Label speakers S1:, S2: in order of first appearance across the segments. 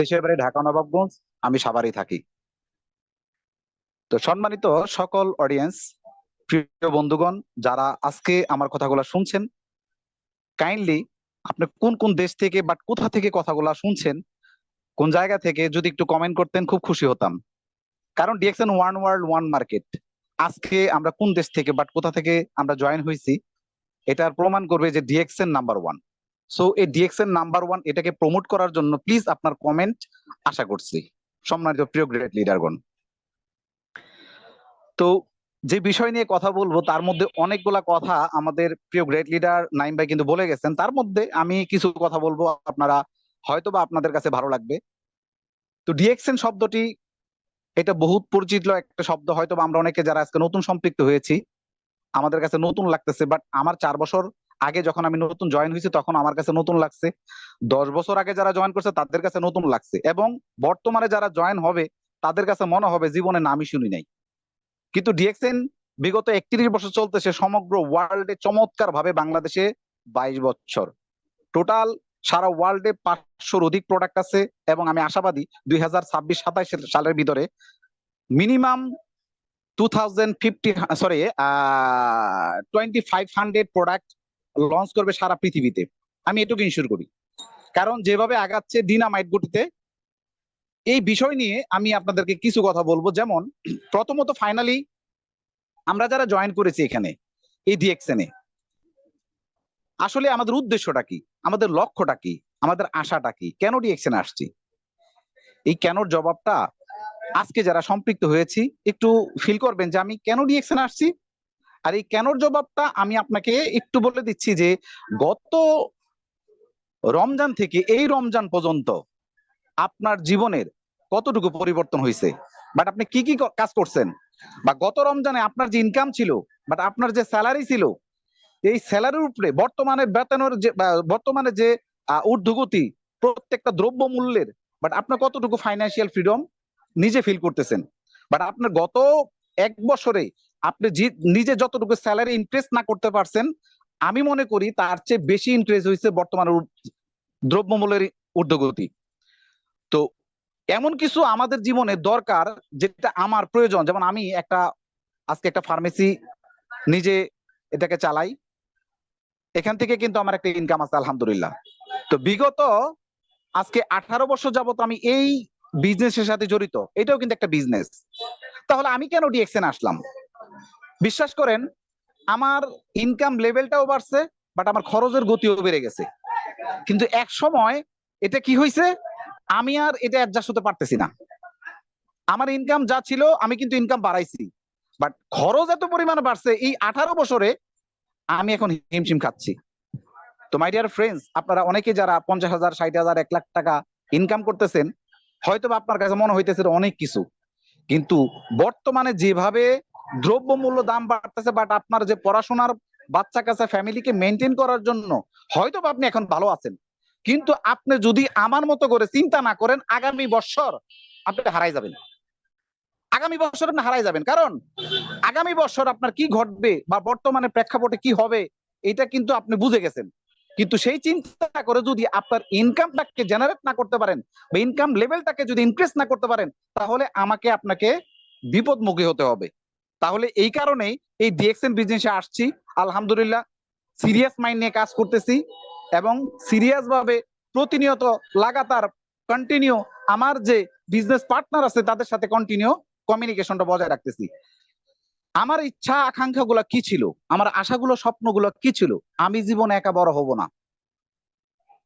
S1: দেশের বাড়ি ঢাকা, নবাবগঞ্জ, আমি সাভারেই থাকি। তো সম্মানিত সকল অডিয়েন্স প্রিয় বন্ধুগণ, যারা আজকে আমার কথাগুলো শুনছেন কাইন্ডলি আপনি কোন কোন দেশ থেকে বাট কোথা থেকে কথাগুলো শুনছেন, কোন জায়গা থেকে যদি একটু কমেন্ট করতেন, খুব খুশি হতাম। কারণ DXN one world one market আজকে আমরা কোন দেশ থেকে বাট কোথা থেকে আমরা জয়েন হয়েছি, এটার প্রমাণ করবে যে ডিএক্সএন নাম্বার ওয়ান সো এই ডিএক্সএন নাম্বার ওয়ান এটাকে প্রমোট করার জন্য প্লিজ আপনার কমেন্ট আশা করছি। সম্মানিত প্রিয় গ্রেট লিডারগণ তো, যে বিষয় নিয়ে কথা বলব, তার মধ্যে অনেকগুলা কথা আমাদের প্রিয় গ্রেট লিডার নাইম ভাই কিন্তু বলে গেছেন। তার মধ্যে আমি কিছু কথা বলব, আপনারা হয়তো বা আপনাদের কাছে ভালো লাগবে। তো ডিএক্সএন শব্দটি এটা বহুত পরিচিত একটা শব্দ হয়তো আমরা অনেকে যারা আজকে নতুন সম্পৃক্ত হয়েছি, আমাদের কাছে নতুন লাগতেছে বাট আমার চার বছর আগে যখন আমি নতুন জয়েন হয়েছি, তখন আমার কাছে নতুন লাগছে। দশ বছর আগে যারা জয়েন করছে, তাদের কাছে নতুন লাগছে। এবং বর্তমানে যারা জয়েন হবে, তাদের কাছে মনে হবে জীবনে নামই শুনি নাই। কিন্তু ডিএক্সএন বিগত একত্রিশ বছর চলতেছে সমগ্র ওয়ার্ল্ডে চমৎকার ভাবে বাংলাদেশে বাইশ বছর। টোটাল সারা ওয়ার্ল্ডে পাঁচশোর অধিক প্রোডাক্ট আছে এবং আমি আশাবাদী দুই হাজার ছাব্বিশ, সাতাইশ সালের ভিতরে minimum two thousand fifty sorry twenty five hundred product launch করবে সারা পৃথিবীতে। আমি এটুকু ইনশিওর করি। কারণ যেভাবে আগাচ্ছে ডিনামাইট গতিতে এই বিষয় নিয়ে আমি আপনাদেরকে কিছু কথা বলব। যেমন, প্রথমত ফাইনালি আমরা যারা জয়েন করেছি এখানে এই ডিএক্সএনে আসলে আমাদের উদ্দেশ্যটা কি? আমাদের লক্ষ্যটা কি? আমাদের আশাটা কি? কেন ডিএক্সএন আসছি? এই কেনর জবাবটা আজকে যারা সম্পৃক্ত হয়েছি, একটু ফিল করবেন যে আমি কেন ডিএক্সএন আসছি? আর এই কেনর জবাবটা আমি আপনাকে একটু বলে দিচ্ছি যে গত রমজান থেকে এই রমজান পর্যন্ত আপনার জীবনের কতটুকু পরিবর্তন হয়েছে বাট আপনি কি কি কাজ করছেন? বা গত রমজানে আপনার যে ইনকাম ছিল বাট আপনার যে স্যালারি ছিল, এই স্যালারির উপরে বর্তমানে বেতনের যে বর্তমানে যে ঊর্ধ্বগতি প্রত্যেকটা দ্রব্য মূল্যের বাট আপনার কতটুকু ফাইন্যান্সিয়াল ফ্রিডম নিজে ফিল করতেছেন? বাট আপনার গত এক বছরে আপনি নিজে যতটুকু স্যালারি ইনক্রিজ না করতে পারছেন, আমি মনে করি তার চেয়ে বেশি ইনক্রিজ হয়েছে বর্তমানে দ্রব্যমূল্যের ঊর্ধ্বগতি। তো এমন কিছু আমাদের জীবনে দরকার যেটা আমার প্রয়োজন। যেমন আমি একটা, আজকে একটা ফার্মেসি নিজে এটাকে চালাই, এখান থেকে কিন্তু আমার একটা ইনকাম আছে, আলহামদুলিল্লাহ। তো বিগত আজকে আঠারো বছর যাবত আমি এই বিজনেসের সাথে জড়িত, এটাও কিন্তু একটা বিজনেস তাহলে আমি কেন ডিএক্সএন আসলাম? বিশ্বাস করেন, আমার ইনকাম লেভেলটাও বাড়ছে বাট আমার খরচের গতিও বেড়ে গেছে। কিন্তু এক সময় এটা কি হয়েছে আমি আর এটা অ্যাডজাস্ট হতে পারতেছি না। আমার ইনকাম যা ছিল, আমি কিন্তু ইনকাম বাড়াইছি। বাট খরচ এত পরিমাণে বাড়ছে, এই আঠারো বছরে আমি এখন হিমশিম খাচ্ছি। তো মাই ডিয়ার ফ্রেন্ডস আপনারা অনেকে যারা পঞ্চাশ হাজার, ষাট হাজার, এক লাখ টাকা ইনকাম করতেছেন হয়তো আপনার কাছে মনে হইতেছে অনেক কিছু। কিন্তু বর্তমানে যেভাবে দ্রব্য মূল্য দাম বাড়তেছে বাট আপনার যে পড়াশোনার বাচ্চা কাছে ফ্যামিলিকে মেনটেন করার জন্য হয়তো আপনি এখন ভালো আছেন। কিন্তু আপনি যদি আমার মতো করে চিন্তা না করেন, আগামী বছর আপনি হারাই যাবেন। আগামী বছর আপনি হারাই যাবেন। কারণ আগামী বছর আপনার কি ঘটবে বা বর্তমানে প্রেক্ষাপটে কি হবে, এটা কিন্তু আপনি বুঝে গেছেন। কিন্তু সেই চিন্তা করে যদি আপনার ইনকামটাকে জেনারেট না করতে পারেন বা ইনকাম লেভেলটাকে যদি ইনক্রিজ না করতে পারেন, তাহলে আমাকে আপনাকে বিপদমুখী হতে হবে। তাহলে এই কারণেই এই ডিএক্সএন বিজনেসে আসছি। আলহামদুলিল্লাহ সিরিয়াস মাইন্ড নিয়ে কাজ করতেছি এবং সিরিয়াস ভাবে প্রতিনিয়ত লাগাতার কন্টিনিউ আমার যে বিজনেস পার্টনার আছে তাদের সাথে কন্টিনিউ কমিউনিকেশনটা বজায় রাখতেছি। আমার ইচ্ছা আকাঙ্ক্ষা গুলা কি ছিল? আমার আশাগুলো, স্বপ্নগুলো কি ছিল? আমি জীবনে একা বড় হব না।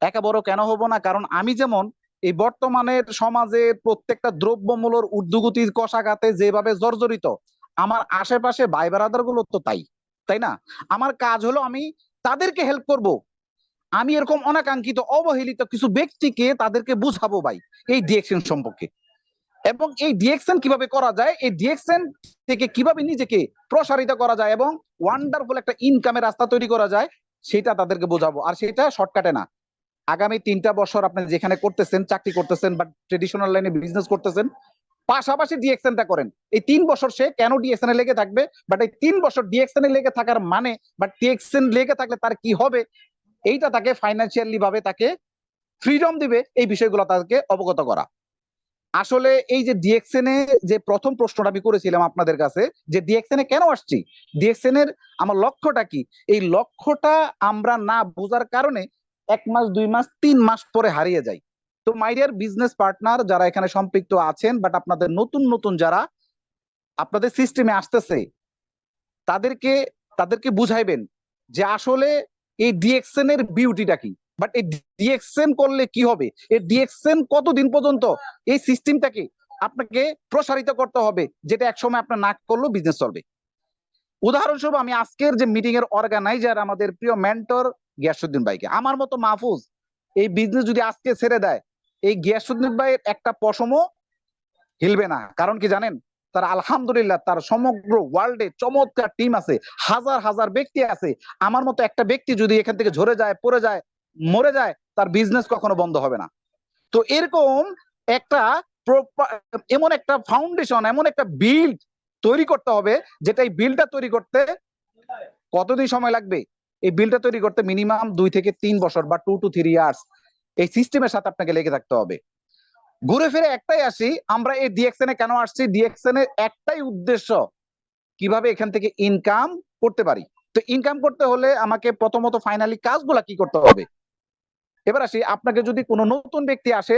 S1: একা বড় কেন হব না? কারণ আমি যেমন এই বর্তমানের সমাজে প্রত্যেকটা দ্রব্যমূল্যর ঊর্ধ্বগতির কষাঘাতে যেভাবে জর্জরিত আমার আশেপাশে ভাই বারাদারগুলো তো তাই তাই না? আমার কাজ হলো আমি তাদেরকে হেল্প করব। আমি এরকম অনাকাঙ্ক্ষিত, অবহেলিত কিছু ব্যক্তিকে তাদেরকে বুঝাবো ভাই, এই ডিএকশন সম্পর্কে। এবং এই ডিএকশন কীভাবে করা যায়, এই ডিএকশন থেকে কীভাবে নিজেকে প্রসারিত করা যায় এবং ওয়ান্ডারফুল একটা ইনকামের রাস্তা তৈরি করা যায়, সেটা তাদেরকে বোঝাবো। আর সেটা শর্টকাটে না। আগামী তিনটা বছর আপনি যেখানে করতেছেন, চাকরি করতেছেন বা ট্রেডিশনাল লাইনে বিজনেস করতেছেন পাশাপাশি ডিএক্সএনটা করেন। এই তিন বছর সে কেন ডিএক্সএন এ লেগে থাকবে? বাট এই তিন বছর ডিএক্সএন এ লেগে থাকার মানে বা ডিএক্সএন লেগে থাকলে তার কি হবে? এইটা তাকে ফাইন্যান্সিয়ালি ভাবে তাকে ফ্রিডম দিবে, এই বিষয়গুলো তাকে অবগত করা। আসলে এই যে ডিএক্সএন এ যে প্রথম প্রশ্নটা আমি করেছিলাম আপনাদের কাছে, যে ডিএক্সএন এ কেন আসছি? ডিএক্সএন এর আমার লক্ষ্যটা কি? এই লক্ষ্যটা আমরা না বোঝার কারণে এক মাস, দুই মাস, তিন মাস পরে হারিয়ে যাই। তো মাই ডিয়ার বিজনেস পার্টনার যারা এখানে সম্পৃক্ত আছেন বাট আপনাদের নতুন নতুন যারা আপনাদের সিস্টেমে আসতেছে, তাদেরকে তাদেরকে বুঝাইবেন যে আসলে এই ডিএক্সএন এর বিউটিটা কি? বাট এই ডিএক্সএন করলে কি হবে? এই ডিএক্সএন কতদিন পর্যন্ত এই সিস্টেমটাকে আপনাকে প্রসারিত করতে হবে, যেটা একসময় আপনার না করলেও বিজনেস চলবে। উদাহরণস্বরূপ আমি আজকের যে মিটিং এর অর্গানাইজার আমাদের প্রিয় মেন্টর গিয়াসুদ্দিন ভাইকে, আমার মতো মাহফুজ, এই বিজনেস যদি আজকে ছেড়ে দেয় এই গিয়াসুদ্দিন ভাইয়ের একটা পশমও হিলবে না। কারণ কি জানেন? তার আলহামদুলিল্লাহ তার সমগ্র ওয়ার্ল্ডে চমৎকার টিম আছে, হাজার হাজার ব্যক্তি আছে। আমার মতো একটা ব্যক্তি যদি এখান থেকে ঝরে যায়, পড়ে যায়, মরে যায়, তার বিজনেস কখনো বন্ধ হবে না। তো এরকম একটা এমন একটা ফাউন্ডেশন এমন একটা বিল্ড তৈরি করতে হবে, যেটা এই বিলটা তৈরি করতে কতদিন সময় লাগবে? এই বিলটা তৈরি করতে মিনিমাম দুই থেকে তিন বছর বা টু টু থ্রি ইয়ার্স এই সিস্টেমের সাথে আপনাকে লেগে থাকতে হবে। ঘুরে ফিরে একটাই আসি, আমরা এই ডিএক্সএন কেন আসছি? ডিএক্সএন এর একটাই উদ্দেশ্য কীভাবে এখান থেকে ইনকাম করতে পারি। তো ইনকাম করতে হলে আমাকে প্রথমত ফাইনালি কাজগুলা কি করতে হবে? এবার আসি, আপনাকে যদি কোনো নতুন ব্যক্তি আসে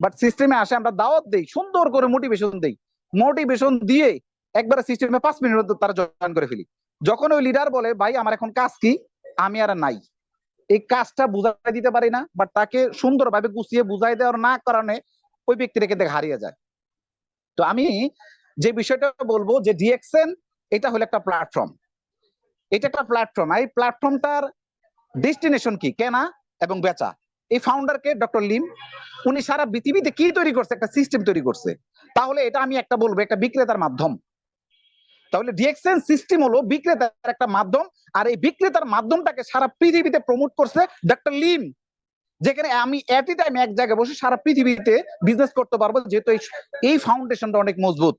S1: বাট সিস্টেমে আসে, আমরা দাওয়াত দেই, সুন্দর করে মোটিভেশন দেই। মোটিভেশন দিয়ে একবার সিস্টেমে পাঁচ মিনিট তারা জয়েন করে ফেলি। যখন ওই লিডার বলে, ভাই, আমার এখন কাজ কি? আমি আর নাই। এই কাজটা বুঝাই দিতে পারি না বাট তাকে সুন্দরভাবে গুছিয়ে বুঝাই দেওয়ার না কারণে ওই ব্যক্তি রেখে দেখে হারিয়ে যায়। তো আমি যে বিষয়টা বলব যে ডিএক্সএন এটা হলো একটা প্ল্যাটফর্ম এটা একটা প্ল্যাটফর্ম এই প্ল্যাটফর্মটার ডেস্টিনেশন কি? কেনা এবং বেচা। এই ফাউন্ডারকে ডক্টর লিম উনি সারা পৃথিবীতে কি তৈরি করছে? একটা সিস্টেম তৈরি করছে। তাহলে এটা আমি একটা বলব, একটা বিক্রেতার মাধ্যম। তাহলে ডিএক্সএন সিস্টেম হলো বিক্রেতার একটা মাধ্যম, আর এই বিক্রেতার মাধ্যমটাকে সারা পৃথিবীতে প্রমোট করছে ডক্টর লিম যেখানে আমি এট টাইম এক জায়গায় বসে সারা পৃথিবীতে বিজনেস করতে পারব, যেহেতু এই- ফাউন্ডেশনটা অনেক মজবুত।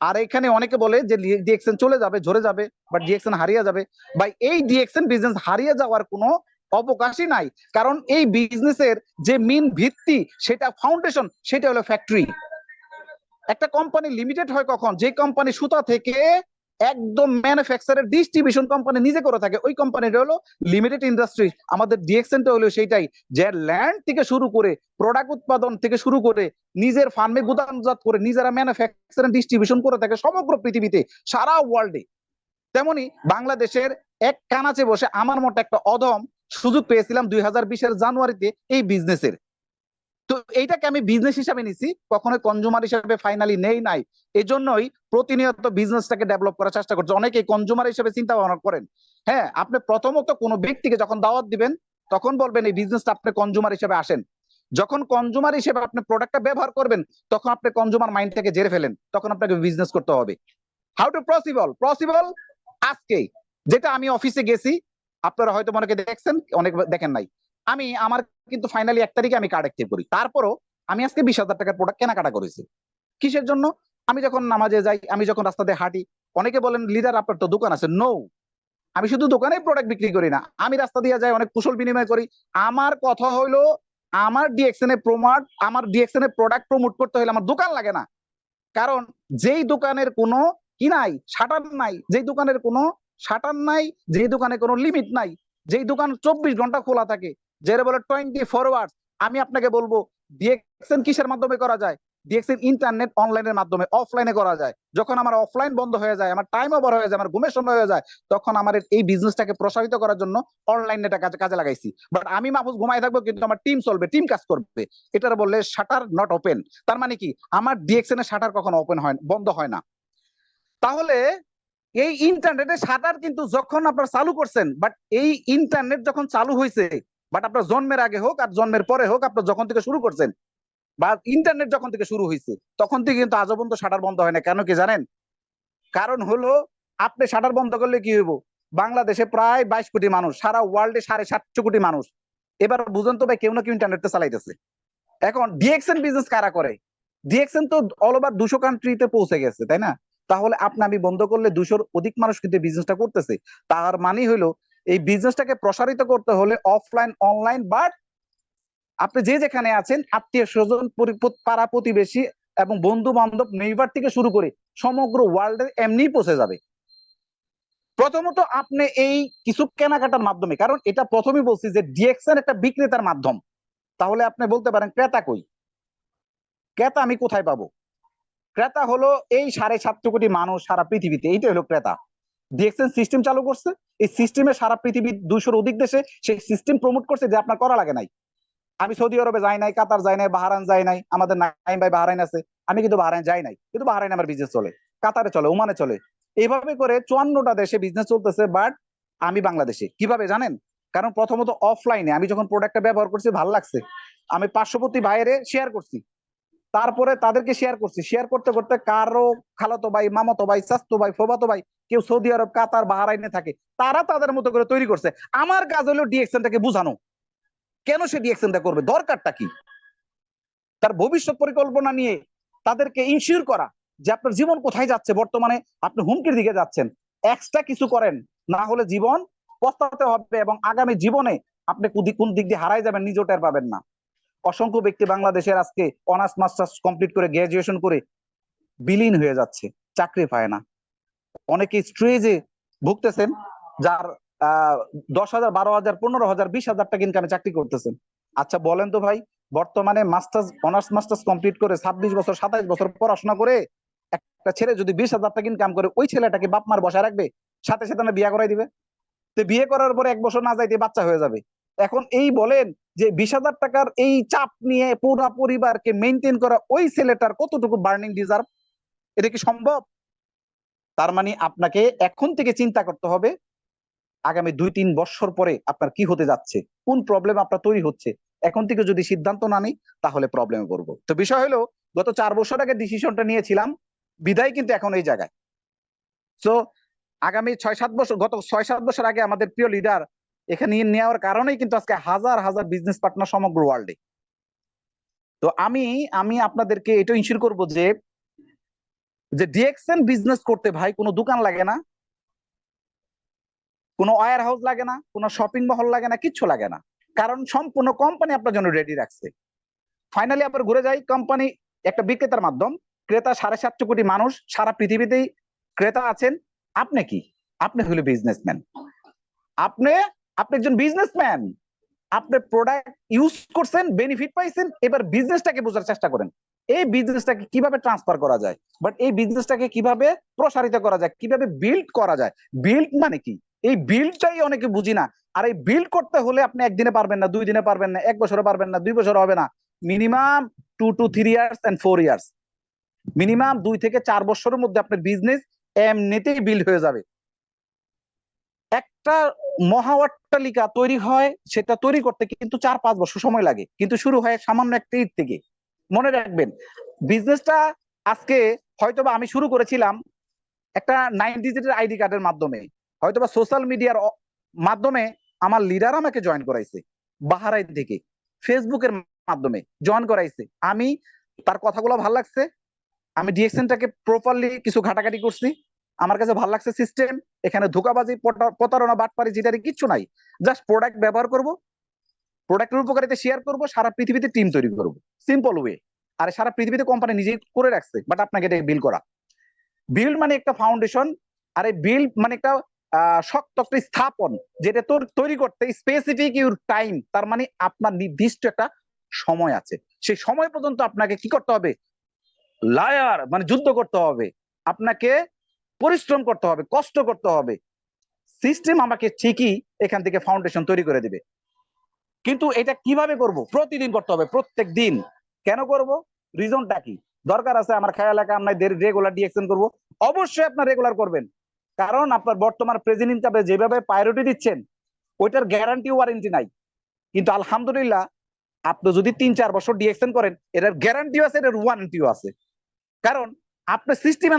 S1: আর এখানে অনেকে বলে যে ডিএক্সএন চলে যাবে, ঝরে যাবে বাট ডিএক্সএন হারিয়ে যাবে। ভাই এই ডিএক্সএন বিজনেস হারিয়ে যাওয়ার কোনো অবকাশই নাই। কারণ এই বিজনেসের যে মেন ভিত্তি, সেটা ফাউন্ডেশন সেটা হলো ফ্যাক্টরি একটা কোম্পানি লিমিটেড হয় কখন? যে কোম্পানি সুতা থেকে একদম ম্যানুফ্যাকচারের ডিস্ট্রিবিউশন কোম্পানি নিজে করে থাকে, ওই কোম্পানিটা হলো লিমিটেড ইন্ডাস্ট্রি আমাদের ডিএক্সএনটা হলো সেইটাই, যে ল্যান্ড থেকে শুরু করে প্রোডাক্ট উৎপাদন থেকে শুরু করে, নিজের ফার্মে গুদামজাত করে, নিজেরা ম্যানুফ্যাকচারিং ডিস্ট্রিবিউশন করে থাকে সমগ্র পৃথিবীতে, সারা ওয়ার্ল্ডে তেমনি বাংলাদেশের এক কানাচে বসে আমার মতো একটা অধম সুযোগ পেয়েছিলাম দুই হাজার বিশের জানুয়ারিতে এই বিজনেসের তো এইটাকে আমি বিজনেস হিসাবে নিছি কখনো কনজুমার হিসাবে ফাইনালি নেই নাই। এই জন্যই প্রতিনিয়ত বিজনেসটাকে ডেভেলপ করার চেষ্টা করছে। অনেকে কনজুমার হিসেবে চিন্তা ভাবনা করেন হ্যাঁ আপনি প্রথমত কোনো ব্যক্তিকে যখন দাওয়াত দিবেন, তখন বলবেন এই বিজনেসটা আপনি কনজুমার হিসেবে আসেন। যখন কনজুমার হিসেবে আপনি প্রোডাক্টটা ব্যবহার করবেন, তখন আপনি কনজুমার মাইন্ড থেকে জেরে ফেলেন, তখন আপনাকে বিজনেস করতে হবে। হাউ টু পসিবল পসিবল আজকে যেটা আমি অফিসে গেছি, আপনারা হয়তো মনেকে দেখছেন, অনেক দেখেন নাই। আমি আমার কিন্তু ফাইনালি এক তারিখে আমি কার্ড অ্যাক্টিভ করি। তারপরও আমি আজকে বিশ হাজার টাকার প্রোডাক্ট কেনাকাটা করেছি। কিসের জন্য? আমি যখন নামাজে যাই, আমি যখন রাস্তা দিয়ে হাঁটি, অনেকে বলেন লিডার আপনার তো দোকান আছে। নো আমি শুধু দোকানে প্রোডাক্ট বিক্রি করি না। আমি রাস্তা দিয়ে যাই, অনেক কুশল বিনিময় করি। আমার কথা হলো আমার ডিএক্সএন এ প্রমোট আমার ডিএক্সএন এ প্রোডাক্ট প্রমোট করতে হলে আমার দোকান লাগে না। কারণ, যেই দোকানের কোনো কি নাই, শাটার নাই, যেই দোকানের কোনো শাটার নাই, যেই দোকানে কোনো লিমিট নাই, যেই দোকান চব্বিশ ঘণ্টা খোলা থাকে যেটা বলে টোয়েন্টি ফরওয়ার্ড আমি আপনাকে বলব ডিএক্সএন কিসের মাধ্যমে করা যায়? ডিএক্সএন ইন্টারনেট অনলাইনের মাধ্যমে অফলাইনে করা যায়। যখন আমার অফলাইন বন্ধ হয়ে যায়, আমার টাইম ওভার হয়ে যায়, আমার ঘুমের সময় হয়ে যায়, তখন আমার এই বিজনেসটাকে প্রসারিত করার জন্য অনলাইন এটা কাজে কাজে লাগাইছি। বাট আমি মাহফুজ ঘুমাই থাকব, কিন্তু আমার টিম চলবে টিম কাজ করবে। এটার বললে শাটার নট ওপেন তার মানে কি? আমার ডিএক্সএন এর শাটার কখনো ওপেন হয় বন্ধ হয় না। তাহলে এই ইন্টারনেটের শাটার কিন্তু যখন আপনারা চালু করছেন বাট এই ইন্টারনেট যখন চালু হয়েছে বাট আপনার জন্মের আগে হোক আর জন্মের পরে হোক আপনার যখন থেকে শুরু করছেন, বা ইন্টারনেট যখন থেকে শুরু হয়েছে তখন থেকে কিন্তু আজও পর্যন্ত শাটার বন্ধ হয় না। কেন কি জানেন? কারণ হলো, আপনি শাটার বন্ধ করলে কি হইব? বাংলাদেশে প্রায় বাইশ কোটি মানুষ, সারা ওয়ার্ল্ডে সাড়ে সাতশো কোটি মানুষ। এবার বুঝুন তো ভাই, কেউ না কেউ ইন্টারনেটটা চালাইতেছে। এখন ডিএক্সএন বিজনেস কারা করে? ডিএক্সএন তো অল ওভার দুশো কান্ট্রিতে পৌঁছে গেছে, তাই না? তাহলে আপনি আমি বন্ধ করলে দুশোর অধিক মানুষ কিন্তু বিজনেসটা করতেছে। তার মানে হলো এই বিজনেসটাকে প্রসারিত করতে হলে অফলাইন অনলাইন বাট আপনি যে যেখানে আছেন, আত্মীয় স্বজন পাড়া প্রতিবেশী এবং বন্ধু বান্ধব নেইবার থেকে শুরু করে সমগ্র ওয়ার্ল্ডের এমনি পৌঁছে যাবে। প্রথমত আপনি এই কিছু কেনাকাটার মাধ্যমে, কারণ এটা প্রথমেই বলছি যে ডিএক্সএন একটা বিক্রেতার মাধ্যম। তাহলে আপনি বলতে পারেন, ক্রেতা কই? ক্রেতা আমি কোথায় পাবো? ক্রেতা হলো এই সাড়ে সাতশো কোটি মানুষ সারা পৃথিবীতে, এইটাই হলো ক্রেতা। ডিএক্সএন সিস্টেম চালু করছে। এই সিস্টেমে সারা পৃথিবীর দুইশোর অধিক দেশে সেই সিস্টেম প্রমোট করছে যে আপনার করা লাগে নাই। আমি সৌদি আরবে যাই নাই, কাতার যাই নাই বাহারান যাই নাই, আমাদের নাইম ভাই বাহারাইন আছে, আমি কিন্তু বাহারাইন যাই নাই, কিন্তু বাহারাইন আমার বিজনেস চলে, কাতারে চলে, ওমানে চলে। এইভাবে করে চুয়ান্নটা দেশে বিজনেস চলতেছে বাট আমি বাংলাদেশে। কীভাবে জানেন? কারণ প্রথমত অফলাইনে আমি যখন প্রোডাক্টটা ব্যবহার করছি, ভালো লাগছে। আমি পার্শ্ববর্তী বাইরে শেয়ার করছি। তারপরে তাদেরকে শেয়ার করছি। শেয়ার করতে করতে কারও খালাতো ভাই, মামাতো ভাই চাস্তো ভাই, ফোবাতো ভাই, কেউ সৌদি আরব, কাতার, বাহারাইনে থাকে, তারা তাদের মতো করে তৈরি করছে। আমার কাজ হলো ডিএক্সএনটাকে বুঝানো। কেন সে ডিএক্সএনটা করবে? দরকারটা কি? তার ভবিষ্যৎ পরিকল্পনা নিয়ে তাদেরকে ইনশিওর করা যে আপনার জীবন কোথায় যাচ্ছে বর্তমানে, আপনি হুমকির দিকে যাচ্ছেন। এক্সট্রা কিছু করেন, না হলে জীবন পস্তাতে হবে এবং আগামী জীবনে আপনি কোন দিক দিয়ে হারাই যাবেন নিজে টের পাবেন না। অসংখ্য ব্যক্তি বাংলাদেশের আজকে অনার্স, মাস্টার্স কমপ্লিট করে গ্রাজুয়েশন করে বিলীন হয়ে যাচ্ছে, চাকরি পায় না। অনেকে স্ট্রেজে ভুগতেছেন, যার দশ হাজার, বারো হাজার, পনেরো হাজার, বিশ হাজার টাকা ইনকামে চাকরি করতেছেন। আচ্ছা বলেন তো ভাই, বর্তমানে মাস্টার্স, অনার্স, মাস্টার্স কমপ্লিট করে ছাব্বিশ বছর, সাতাইশ বছর পড়াশোনা করে একটা ছেলে যদি বিশ হাজার টাকা ইনকাম করে, ওই ছেলেটাকে বাপ মার বসা রাখবে? সাথে সাথে বিয়ে করাই দিবে? তো বিয়ে করার পরে এক বছর না যাইতে বাচ্চা হয়ে যাবে। এখন এই বলেন যে বিশ হাজার টাকার এই চাপ নিয়ে পুরা পরিবারকে মেনটেন করা ওই ছেলেটার কতটুকু বার্নিং ডিজার্ভ এটা কি সম্ভব? তার মানে আপনাকে এখন থেকে চিন্তা করতে হবে, আগামী দুই তিন বছর পরে আপনার কি হতে যাচ্ছে? কোন প্রবলেম আপনার তৈরি হচ্ছে? এখন থেকে যদি সিদ্ধান্ত না নিই, তাহলে প্রবলেমে পড়ব। তো বিষয় হলো, গত চার বছর আগে ডিসিশনটা নিয়েছিলাম, বিদায় কিন্তু এখন এই জায়গায়। তো আগামী ছয় সাত বছর, গত ছয় সাত বছর আগে আমাদের প্রিয় লিডার এখানে নেওয়ার কারণেই কিন্তু আজকে হাজার হাজার বিজনেস পার্টনার সমগ্র ওয়ার্ল্ডে তো আমি আমি আপনাদেরকে এটা ইনশিওর করব যে যে ডিএক্সএন বিজনেস করতে ভাই কোনো দোকান লাগে না, কোনো ওয়ার হাউস লাগে না, কোনো শপিং মহল লাগে না, কিচ্ছু লাগে না। কারণ সম্পূর্ণ কোম্পানি আপনার জন্য রেডি রাখছে। ফাইনালি আপনার ঘুরে যাই কোম্পানি একটা বিক্রেতার মাধ্যম। ক্রেতা সাড়ে সাতশো কোটি মানুষ, সারা পৃথিবীতেই ক্রেতা আছেন। আপনি কি? আপনি হলো বিজনেসম্যান আপনি আপনি একজন বিজনেসম্যান আপনি প্রোডাক্ট ইউজ করছেন বেনিফিট পাইছেন, এবার বিজনেসটাকে বোঝার চেষ্টা করেন। এই বিজনেসটাকে কীভাবে ট্রান্সফার করা যায়? বাট এই বিজনেসটাকে কীভাবে প্রসারিত করা যায়? কীভাবে বিল্ড করা যায়? বিল্ড মানে কি? এই বিল্ডটাই অনেকে বুঝি না। আর এই বিল্ড করতে হলে আপনি একদিনে পারবেন না, দুই দিনে পারবেন না, এক বছরে পারবেন না, দুই বছর হবে না। Minimum two two three years and four years minimum দুই থেকে চার বছরের মধ্যে আপনার বিজনেস এমনিতেই বিল্ড হয়ে যাবে। একটা মহা অট্টালিকা তৈরি হয়, সেটা তৈরি করতে কিন্তু চার পাঁচ বছর সময় লাগে। কিন্তু শুরু হয় সামান্য একটা ইট থেকে। মনে রাখবেন বিজনেসটা আজকে হয়তোবা আমি শুরু করেছিলাম একটা নাইন ডিজিটের আইডি কার্ডের মাধ্যমে। হয়তোবা সোশ্যাল মিডিয়ার মাধ্যমে আমার লিডার আমাকে জয়েন করাইছে বাহারাইন থেকে। ফেসবুকের মাধ্যমে জয়েন করাইছে। আমি, তার কথাগুলো ভালো লাগছে। আমি ডিএক্সএনটাকে প্রপারলি কিছু ঘাটাঘাটি করছি। আমার কাছে ভালো লাগছে সিস্টেম এখানে ধোকাবাজি প্রতারণা, বাটপারি জিটারি কিচ্ছু নাই। জাস্ট প্রোডাক্ট ব্যবহার করব প্রোডাক্টের উপকারিতা শেয়ার করব, সারা পৃথিবীতে টিম তৈরি করব। সিম্পল ওয়ে আর সারা পৃথিবীতে কোম্পানি নিজেই করে রাখছে বাট আপনাকে এটা বিল করা। বিল্ড মানে একটা ফাউন্ডেশন আর এই বিল্ড মানে একটা শক্ত একটা স্থাপন, যেটা তোর তৈরি করতে স্পেসিফিক ইউর টাইম তার মানে আপনার নির্দিষ্ট একটা সময় আছে। সেই সময় পর্যন্ত আপনাকে কি করতে হবে? লায়ার মানে যুদ্ধ করতে হবে। আপনাকে পরিশ্রম করতে হবে, কষ্ট করতে হবে। সিস্টেম আমাকে ঠিকই এখান থেকে ফাউন্ডেশন তৈরি করে দিবে। কিন্তু এটা কীভাবে করব? প্রতিদিন করতে হবে, প্রত্যেক দিন। কেন করব? রিজনটা কি? দরকার আছে আমার খেয়াল এলাকা আমরা রেগুলার ডিএকশন করব। অবশ্যই আপনার রেগুলার করবেন। কারণ আপনার বর্তমান প্রেজেন্ট ইনকামে যেভাবে প্রায়োরিটি দিচ্ছেন, ওইটার গ্যারান্টি ওয়ারেন্টি নাই। কিন্তু আলহামদুলিল্লাহ, আপনি যদি তিন চার বছর ডিএকশন করেন, এটার গ্যারান্টিও আছে, এটার ওয়ারেন্টিও আছে। কারণ আপনার সিস্টেমে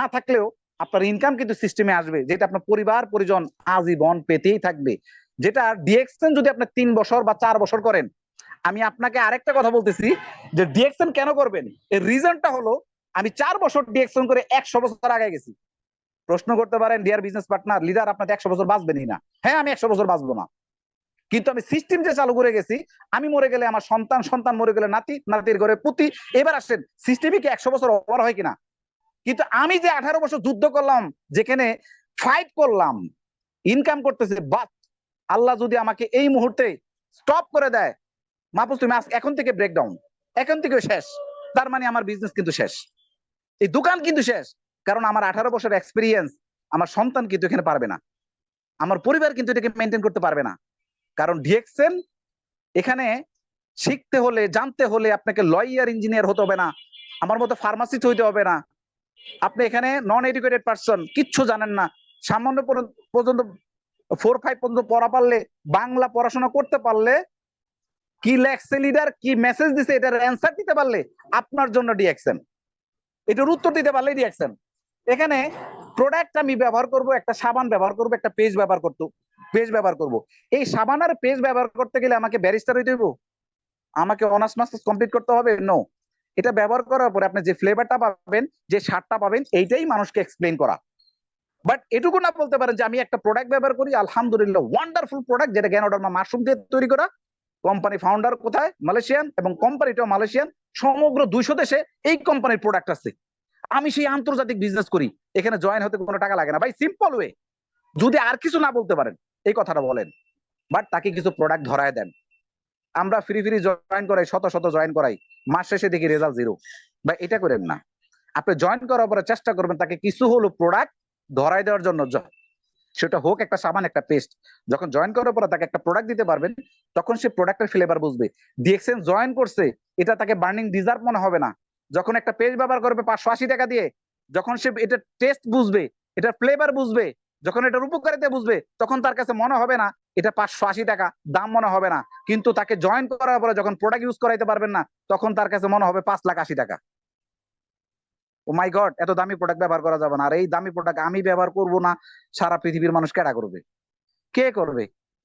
S1: না থাকলেও আপনার ইনকাম কিন্তু সিস্টেমে আসবে, যেটা আপনার পরিবার, পরিজন আজীবন পেতেই থাকবে। যেটা ডিএক্সএন যদি আপনি তিন বছর বা চার বছর করেন, আমি আপনাকে আরেকটা কথা বলতেছি যে ডিএক্সএন কেন করবেন? এর রিজনটা হলো, আমি চার বছর ডিএক্সএন করে একশো বছর আগে গেছি। প্রশ্ন করতে পারেন ডিয়ার বিজনেস পার্টনার লিডার আপনার একশো বছর বাঁচবেনই না। হ্যাঁ আমি একশো বছর বাঁচবো না। কিন্তু আমি সিস্টেম যে চালু করে গেছি, আমি মরে গেলে আমার সন্তান সন্তান মরে গেলে নাতি, নাতির ঘরে পুতি, এবার আসেন সিস্টেমই কি একশো বছর ওভার হয় কিনা? কিন্তু আমি যে আঠারো বছর যুদ্ধ করলাম, যেখানে ফাইট করলাম ইনকাম করতেছে বাট আল্লাহ যদি আমাকে এই মুহূর্তে স্টপ করে দেয়, মাহফুজ তুমি এখন থেকে ব্রেকডাউন এখন থেকে শেষ। তার মানে আমার বিজনেস কিন্তু শেষ। এই দোকান কিন্তু শেষ, কারণ আমার আঠারো বছর এক্সপিরিয়েন্স আমার সন্তান কিন্তু এখানে পারবে না। আমার পরিবার কিন্তু এটাকে মেনটেন করতে পারবে না। কারণ ডিএক্সেন এখানে শিখতে হলে, জানতে হলে আপনাকে লয়ার ইঞ্জিনিয়ার হতে হবে না। আমার মতো ফার্মাসিস্ট হইতে হবে না। আপনি এখানে নন এডুকেটেড পার্সন কিচ্ছু জানেন না। সামান্য পর্যন্ত- ফোর ফাইভ পর্যন্ত পড়া পারলে, বাংলা পড়াশোনা করতে পারলে, কি লেখছে লিডার কি মেসেজ দিছে, এটার অ্যান্সার দিতে পারলে আপনার জন্য ডিএক্সেন এটার উত্তর দিতে পারলে ডিএক্সেন এখানে প্রোডাক্ট আমি ব্যবহার করব, একটা সাবান ব্যবহার করব, একটা পেজ ব্যবহার করতো পেজ ব্যবহার করব। এই সাবান আর পেজ ব্যবহার করতে গেলে আমাকে ব্যারিস্টার হইতে হইব? আমাকে অনার্স মাস্টার্স কমপ্লিট করতে হবে? নো এটা ব্যবহার করার পরে আপনি যে ফ্লেভারটা পাবেন, যে স্বাদটা পাবেন, এইটাই মানুষকে এক্সপ্লেন করা। বাট এটুকু না বলতে পারেন যে আমি একটা প্রোডাক্ট ব্যবহার করি, আলহামদুলিল্লাহ ওয়ান্ডারফুল প্রোডাক্ট যেটা জ্ঞানোডার্মা মাশরুম দিয়ে তৈরি করা। কোম্পানি ফাউন্ডার কোথায়? মালয়েশিয়ান এবং কোম্পানিটাও মালয়েশিয়ান সমগ্র দুইশো দেশে এই কোম্পানির প্রোডাক্ট আছে। আমি সেই আন্তর্জাতিক বিজনেস করি, এখানে জয়েন হতে কোনো টাকা লাগে না। ভাই সিম্পল ওয়ে যদি আর কিছু না বলতে পারেন, এই কথাটা বলেন। বাট তাকে কিছু প্রোডাক্ট ধরায় দেন। আমরা ফ্রি ফ্রি জয়েন করাই, শত শত জয়েন করাই, মাস শেষে দেখি রেজাল্ট জিরো বা এটা করেন না। আপনি জয়েন করার পরে চেষ্টা করবেন তাকে কিছু হলো প্রোডাক্ট ধরাই দেওয়ার জন্য সেটা হোক একটা সাবান, একটা পেস্ট যখন জয়েন করার পরে তাকে একটা প্রোডাক্ট দিতে পারবেন, তখন সে প্রোডাক্টের ফ্লেভার বুঝবে। ডিএক্সএন জয়েন করছে, এটা তাকে বার্নিং ডিজার্ভ মনে হবে না। যখন একটা পেজ ব্যবহার করবে পাঁচশো আশি টাকা দিয়ে, যখন সে এটা টেস্ট বুঝবে, এটার ফ্লেভার বুঝবে যখন এটার উপকারিতা বুঝবে, তখন তার কাছে মনে হবে না, এটা পাঁচশো আশি টাকা, দাম মনে হবে না। কিন্তু তাকে জয়েন করার পরে যখন প্রোডাক্ট ইউজ করাইতে পারবেন না, তখন তার কাছে মনে হবে পাঁচ লাখ আশি টাকা। ও মাই গড এত দামি প্রোডাক্ট ব্যবহার করা যাবে না। আর এই দামি প্রোডাক্ট আমি ব্যবহার করব না, সারা পৃথিবীর মানুষ কেটা করবে? কে করবে?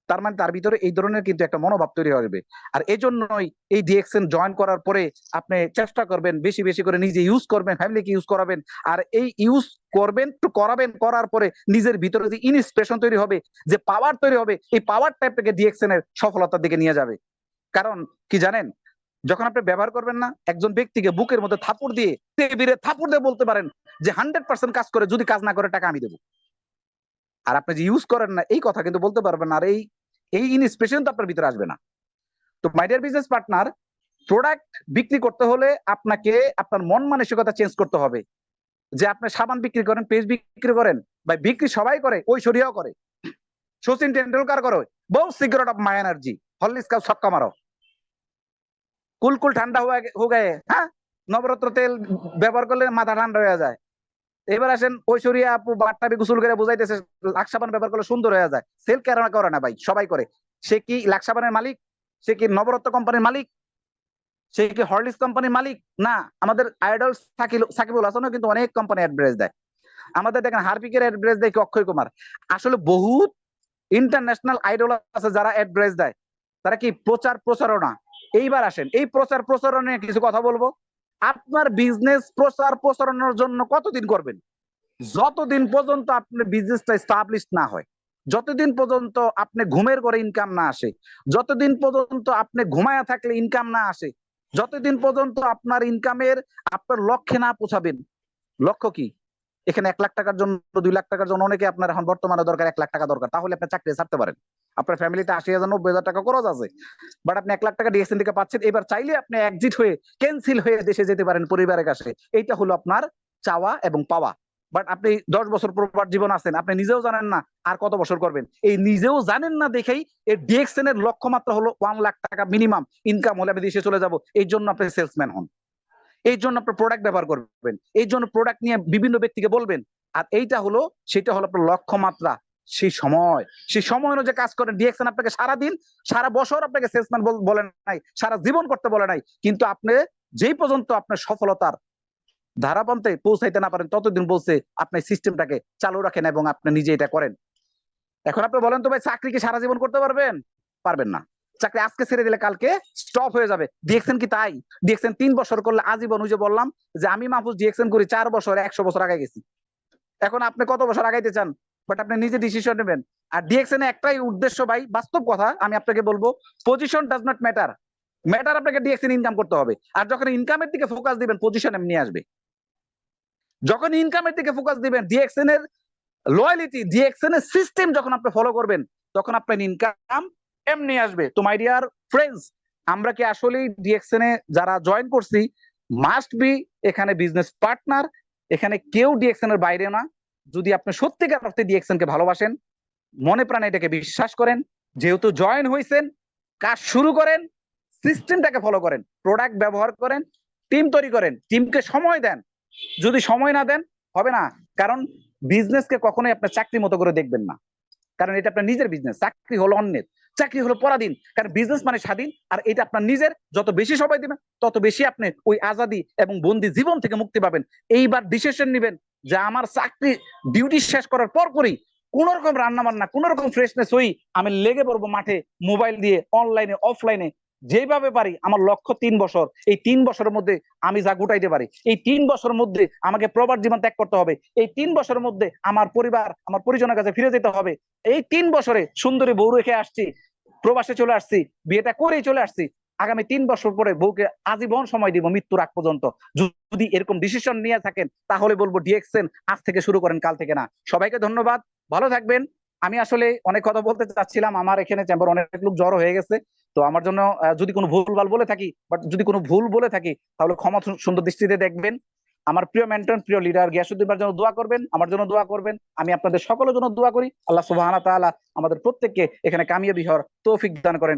S1: তার মানে তার ভিতরে এই ধরনের কিন্তু একটা মনোভাব তৈরি হবে। আর এই জন্যই এই ডিএক্সএন জয়েন করার পরে আপনি চেষ্টা করবেন বেশি বেশি করে নিজে ইউজ করবেন ফ্যামিলিকে ইউজ করাবেন। আর এই ইউজ করবেন তো করাবেন, করার পরে নিজের ভিতরে যে ইনস্পিরেশন তৈরি হবে, যে পাওয়ার তৈরি হবে, এই পাওয়ার টাইপটাকে ডিএক্সএন এর সফলতার দিকে নিয়ে যাবে। কারণ কি জানেন? যখন আপনি ব্যবহার করবেন না, একজন ব্যক্তিকে বুকের মধ্যে থাপুড় দিয়ে টেবিলে থাপুড় দিয়ে বলতে পারেন যে হান্ড্রেড পার্সেন্ট কাজ করে, যদি কাজ না করে, টাকা আমি দেবো। আর আপনি যে ইউজ করেন না, এই কথা কিন্তু বলতে পারবেন আর এই এই ইনস্পিরেশন তো আপনার ভিতরে আসবে না। তো my dear business partner product বিক্রি করতে হলে আপনাকে আপনার মন মানসিকতা চেঞ্জ করতে হবে। যে আপনি সাবান বিক্রি করেন পেজ বিক্রি করেন, বা বিক্রি সবাই করে, ঐশ্বরিয়াও করে। সচিন টেন্ডুলকার করে, বহু cigarette of my energy Horlicks cup ছক্কা মারো। কুল কুল ঠান্ডা হয়ে গেছে হ্যাঁ? নবরত্ন তেল ব্যবহার করলে মাথা ঠান্ডা হয়ে যায়। এবার আসেন, ঐশ্বরিয়া আপু বাট্টাবি গোসল করে বুঝাইতেছে লাক্স সাবান ব্যবহার করলে সুন্দর হয়ে যায়। সেল কেন করে না ভাই? সবাই করে। সে কি লাক্স সাবানের মালিক? সে কি নবরত্ন কোম্পানির মালিক? সে কি হরলিক্স কোম্পানির মালিক? না, আমাদের আইডল সাকিব সাকিবুল হাসানও কিন্তু অনেক কোম্পানি অ্যাড্রেস দেয়। আমাদের দেখেন হারপিকের অ্যাড্রেস দেয় কি অক্ষয় কুমার। আসলে বহুত ইন্টারন্যাশনাল আইডল আছে যারা অ্যাড্রেস দেয়। তারা কি প্রচার প্রচারণা? এইবার আসেন, এই প্রচার প্রচারণা নিয়ে কিছু কথা বলব। আপনার বিজনেস প্রচার প্রচারণার জন্য কতদিন করবেন? যতদিন পর্যন্ত আপনার বিজনেসটা স্টাবলিশ না হয়, যতদিন পর্যন্ত আপনি ঘুমের করে ইনকাম না আসে, যতদিন পর্যন্ত আপনি ঘুমায়া থাকলে ইনকাম না আসে, যতদিন পর্যন্ত আপনার ইনকামের আপনার লক্ষ্যে না পৌঁছাবেন, লক্ষ্য কি? এখানে এক লাখ টাকার জন্য, দুই লাখ টাকার জন্য অনেকে আপনার এখন বর্তমানে দরকার এক লাখ টাকা দরকার, তাহলে আপনি চাকরি ছাড়তে পারেন। আপনার ফ্যামিলিতে আশি হাজার, নব্বই হাজার টাকা খরচ আছে। বাট আপনি এক লাখ টাকা ডিএসএন থেকে পাচ্ছেন। এবার চাইলে আপনি একজিট হয়ে ক্যান্সেল হয়ে দেশে যেতে পারেন, পরিবারের কাছে। এইটা হলো আপনার চাওয়া এবং পাওয়া। বাট আপনি দশ বছর প্রবার জীবন আছেন, আপনি নিজেও জানেন না আর কত বছর করবেন। এই নিজেও জানেন না দেখেই এই ডিএক্সএন এর লক্ষ্যমাত্রা হলো ওয়ান লাখ টাকা মিনিমাম ইনকাম হলে আমি দেশে চলে যাব। এই জন্য আপনি সেলসম্যান হন। এই জন্য আপনার প্রোডাক্ট ব্যবহার করবেন। এই জন্য প্রোডাক্ট নিয়ে বিভিন্ন ব্যক্তিকে বলবেন। আর এইটা হলো, সেটা হলো আপনার লক্ষ্যমাত্রা। সেই সময় সেই সময় অনুযায়ী কাজ করেন। ডিএক্সএন আপনাকে সারা দিন সারা বছর আপনাকে সেলসম্যান বলেন নাই, সারা জীবন করতে বলে নাই। কিন্তু আপনি যেই পর্যন্ত আপনার সফলতার ধারাপন্থে পৌঁছাইতে না পারেন, ততদিন বলছে আপনি সিস্টেমটাকে চালু রাখেন এবং আপনি নিজে এটা করেন। এখন আপনি বলেন তো ভাই, চাকরি কি সারা জীবন করতে পারবেন? পারবেন না। চাকরি আজকে ছেড়ে দিলে কালকে স্টপ হয়ে যাবে। ডিএক্সএন কি তাই? ডিএক্সএন তিন বছর করলে আজীবন ওই যে বললাম যে, আমি মাহফুজ ডিএক্সএন করি চার বছর, একশো বছর আগে গেছি। এখন আপনি কত বছর আগাইতে চান? বাট আপনি নিজে ডিসিশন নেবেন। আর ডিএক্সএন একটাই উদ্দেশ্য ভাই, বাস্তব কথা, আমি আপনাকে বলব position does not matter matter আপনাকে ডিএক্সএন ইনকাম করতে হবে। আর যখন ইনকামের দিকে ফোকাস দিবেন পজিশন এমনি আসবে। যখন ইনকামের দিকে ফোকাস দিবেন ডিএক্সএন এর লয়ালিটি ডিএক্সএন এর সিস্টেম যখন আপনি ফলো করবেন, তখন আপনার ইনকাম এমনি আসবে। তো মাই ডিয়ার ফ্রেন্ডস আমরা কি আসলে ডিএক্সএন এ যারা জয়েন করছি মাস্ট বি এখানে বিজনেস পার্টনার এখানে কেউ ডিএক্সএন এর বাইরে না। যদি আপনি সত্যিকার অর্থে ডিএক্সএন কে ভালোবাসেন, মনে প্রাণে এটাকে বিশ্বাস করেন, যেহেতু জয়েন হয়েছেন কাজ শুরু করেন সিস্টেমটাকে ফলো করেন প্রোডাক্ট ব্যবহার করেন টিম তৈরি করেন টিমকে সময় দেন। যদি সময় না দেন, হবে না। কারণ বিজনেসকে কখনোই আপনার চাকরি মতো করে দেখবেন না। কারণ এটা আপনার নিজের বিজনেস চাকরি হলো অন্যের। চাকরি হলো পরাধীন। কারণ বিজনেস মানে স্বাধীন, আর এটা আপনার নিজের। যত বেশি সময় দিবেন, তত বেশি আপনি ওই আজাদি এবং বন্দি জীবন থেকে মুক্তি পাবেন। এইবার ডিসিশন নেবেন যে আমার চাকরি ডিউটি শেষ করার পর পরই কোন রকম রান্না বান্না কোন রকম ফ্রেশনেস হই, আমি লেগে পড়ব মাঠে মোবাইল দিয়ে অনলাইনে অফলাইনে যেভাবে পারি, আমার লক্ষ্য তিন বছর। এই তিন বছরের মধ্যে আমি যা গুটাইতে পারি, এই তিন বছরের মধ্যে আমাকে প্রবার জীবন ত্যাগ করতে হবে, এই তিন বছরের মধ্যে আমার পরিবার, আমার পরিজনের কাছে ফিরে যেতে হবে। এই তিন বছরে সুন্দরী বউ রেখে আসছি, প্রবাসে চলে আসছি, বিয়েটা করেই চলে আসছি আগামী তিন বছর পরে বউকে আজীবন সময় দিব মৃত্যুর আগ পর্যন্ত। যদি এরকম ডিসিশন নিয়ে থাকেন, তাহলে বলব ডিএক্সএন আজ থেকে শুরু করেন, কাল থেকে না। সবাইকে ধন্যবাদ, ভালো থাকবেন। আমি আসলে অনেক কথা বলতে চাচ্ছিলাম, আমার এখানে চেম্বার অনেক লোক জড়ো হয়ে গেছে। তো আমার জন্য যদি কোনো ভুলভাল বলে থাকি বাট যদি কোনো ভুল বলে থাকি, তাহলে ক্ষমা সুন্দর দৃষ্টিতে দেখবেন। আমার প্রিয় মেন্টন প্রিয় লিডার গিয়াসুদ্দিনের জন্য দোয়া করবেন, আমার জন্য দোয়া করবেন। আমি আপনাদের সকলের জন্য দোয়া করি। আল্লাহ ওয়া আমাদের প্রত্যেককে এখানে কামিয়াবি হওয়ার তৌফিক দান করেন।